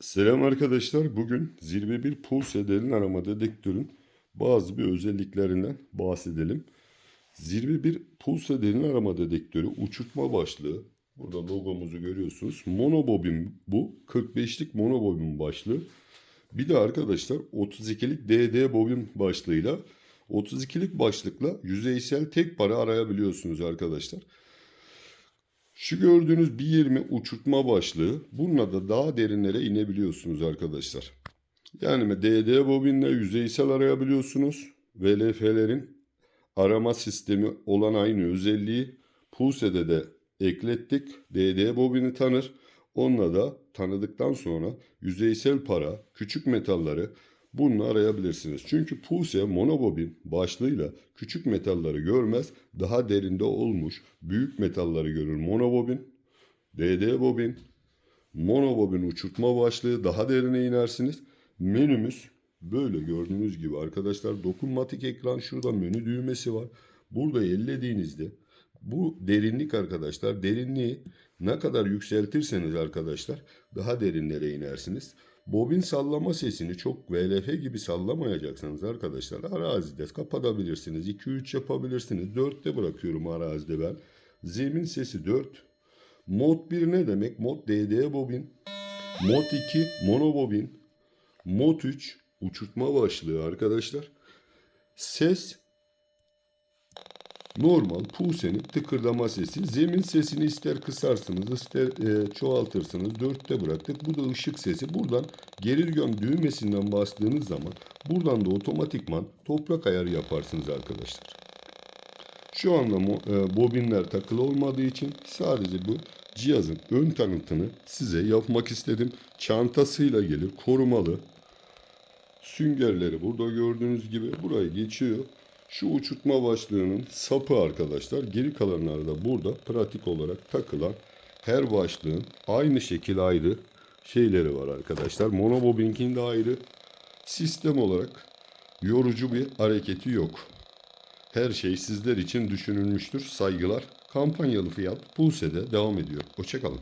Selam arkadaşlar. Bugün Zirve 1 Pulse derin arama dedektörün bazı bir özelliklerinden bahsedelim. Zirve 1 Pulse derin arama dedektörü uçurtma başlığı. Burada logomuzu görüyorsunuz. Monobobin bu. 45'lik monobobin başlığı. Bir de arkadaşlar 32'lik DD bobin başlığıyla 32'lik başlıkla yüzeysel tek para arayabiliyorsunuz arkadaşlar. Şu gördüğünüz 1.20 uçurtma başlığı. Bununla da daha derinlere inebiliyorsunuz arkadaşlar. Yani DD bobinle yüzeysel arayabiliyorsunuz. VLF'lerin arama sistemi olan aynı özelliği Pulse'de de eklettik. DD bobini tanır. Onunla da tanıdıktan sonra yüzeysel para, küçük metalları bununla arayabilirsiniz. Çünkü Pulse monobobin başlığıyla küçük metalları görmez, daha derinde olmuş büyük metalları görür monobobin. DD bobin, monobobin uçurtma başlığı daha derine inersiniz. Menümüz böyle gördüğünüz gibi arkadaşlar dokunmatik ekran şurada menü düğmesi var. Burada ellediğinizde bu derinlik arkadaşlar derinliği ne kadar yükseltirseniz arkadaşlar daha derinlere inersiniz. Bobin sallama sesini çok VLF gibi sallamayacaksanız arkadaşlar arazide kapatabilirsiniz. 2-3 yapabilirsiniz. 4'te bırakıyorum arazide ben. Zemin sesi 4. Mod 1 ne demek? Mod DD bobin. Mod 2 monobobin. Mod 3 uçurtma başlığı arkadaşlar. Ses normal Puse'nin tıkırdama sesi. Zemin sesini ister kısarsınız ister e, çoğaltırsınız. Dörtte bıraktık. Bu da ışık sesi. Buradan gerilgön düğmesinden bastığınız zaman buradan da otomatikman toprak ayarı yaparsınız arkadaşlar. Şu anda e, bobinler takılı olmadığı için sadece bu cihazın ön tanıtını size yapmak istedim. Çantasıyla gelir, korumalı. Süngerleri burada gördüğünüz gibi buraya geçiyor. Şu uçurtma başlığının sapı arkadaşlar. Geri kalanları da burada pratik olarak takılan her başlığın aynı şekil ayrı şeyleri var arkadaşlar. Monobobink'in de ayrı. Sistem olarak yorucu bir hareketi yok. Her şey sizler için düşünülmüştür. Saygılar. Kampanyalı fiyat Pulse'de devam ediyor. Hoşçakalın.